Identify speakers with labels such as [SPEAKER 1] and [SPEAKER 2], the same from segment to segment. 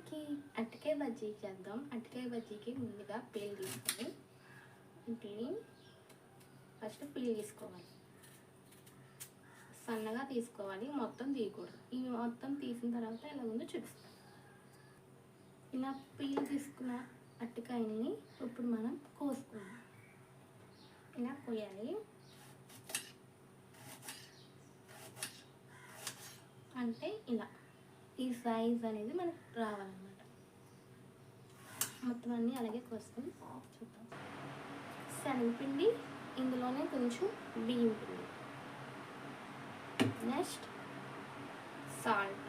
[SPEAKER 1] మనకి అరటికాయ బజ్జీ చేద్దాం. అరటికాయ బజ్జీకి ముందుగా పీల్ తీసుకొని వీటిని ఫస్ట్ పీల్ తీసుకోవాలి. సన్నగా తీసుకోవాలి. మొత్తం తీయకూడదు. ఇవి మొత్తం తీసిన తర్వాత ఇలా ఉందో చూపిస్తాం ఇలా పీల్ తీసుకున్న అరటికాయని ఇప్పుడు మనం కోసుకుందాం ఇలా కోయాలి. అంటే ఇలా. ఈ సైజ్ అనేది మనకు రావాలన్నమాట. మొత్తం అన్నీ అలాగే కోసుకొని చూద్దాం. శనగపిండి ఇందులోనే కొంచెం బియ్యం పిండి. నెక్స్ట్ సాల్ట్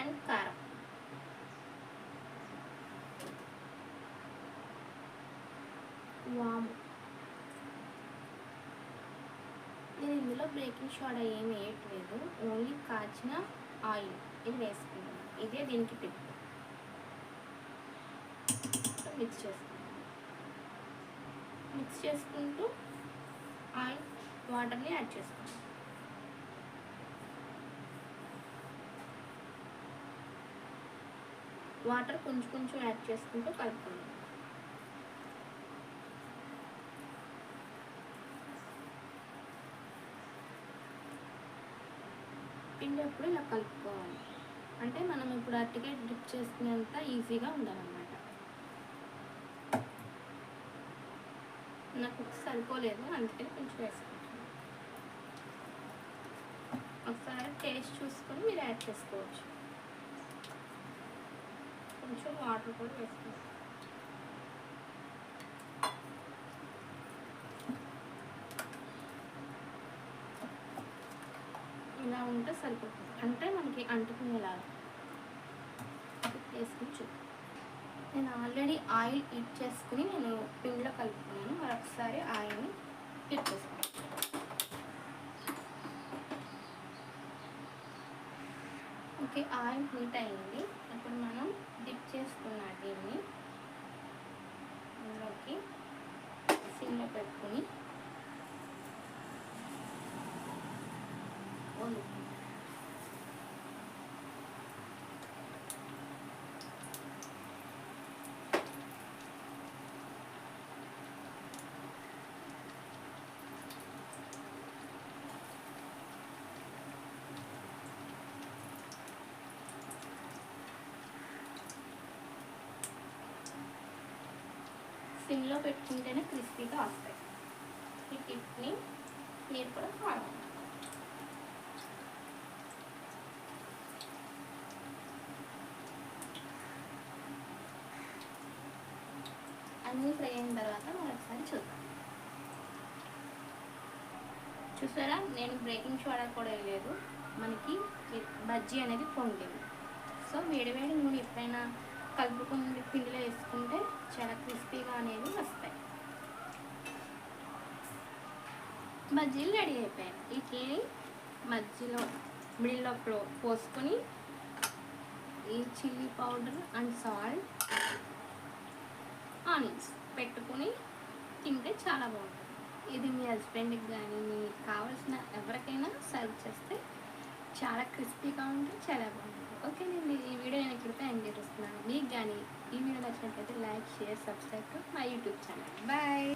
[SPEAKER 1] అండ్ కారం. వాము. నేను ఇందులో బేకింగ్ సోడా ఏమి వేయట్లేదు. ఓన్లీ కాచిన ఆయిల్ ఇది వేసుకుంటాను ఇదే దీనికి టిప్. మిక్స్ చేసుకుంటాను మిక్స్ చేసుకుంటూ ఆయిల్ వాటర్ని యాడ్ చేసుకుంటాను వాటర్ కొంచెం కొంచెం యాడ్ చేసుకుంటూ కలుపుకుందాం పిండి ఇలా కలుపుకోవాలి. అంటే మనం ఇప్పుడు అరటికాయ డిప్ చేసుకునేంత ఈజీగా ఉండాలన్నమాట. నాకు సరిపోలేదు అందుకని కొంచెం వేసుకుంటాను ఒకసారి టేస్ట్ చూసుకొని మీరు యాడ్ చేసుకోవచ్చు. కొంచెం వాటర్ కూడా వేసుకోవచ్చు ఇలా ఉంటే సరిపోతుంది. అంటే మనకి అంటుకునేలాగా. వేసుకుని చూ. నేను ఆల్రెడీ ఆయిల్ హీట్ చేసుకుని నేను పిండిలో కలుపుకున్నాను. మరొకసారి ఆయిల్ని హీట్ చేసుకున్నాను ఓకే ఆయిల్ హీట్ అయింది. ఇప్పుడు మనం డిప్ చేసుకున్న దీన్ని ఇందులోకి సిమ్లో పెట్టుకుని వండు సిమ్లో పెట్టుకుంటేనే క్రిస్పీగా వస్తాయి ఈ టిప్ని మీరు కూడా ఫాలో అవ్వండి. అన్నీ ఫ్రై అయిన తర్వాత మరొకసారి చూద్దాం. చూసారా? నేను బ్రేకింగ్ సోడా కూడా వేయలేదు. మనకి బజ్జీ అనేది పొంగింది సో వేడివేడి నూనె ఎప్పుడైనా కలుపుకుని పిండిలో వేసుకుంటే చాలా క్రిస్పీగా అనేది వస్తాయి. బజ్జీలు రెడీ అయిపోయాయి. వీటిని మధ్యలో మిడిల్లో పోసుకొని ఈ chilli powder and salt onions పెట్టుకుని తింటే చాలా బాగుంటుంది. ఇది మీ హస్బెండ్కి కానీ మీకు కావాల్సిన ఎవరికైనా సర్వ్ చేస్తే చాలా క్రిస్పీగా ఉంటుంది చాలా బాగుంటుంది. ఓకే నేను ఈ వీడియో నేను ఇక్కడితో ఎంజాయ్ చేస్తున్నాను. మీకు కానీ ఈ వీడియో నచ్చినట్లయితే like share subscribe to my YouTube channel. Bye!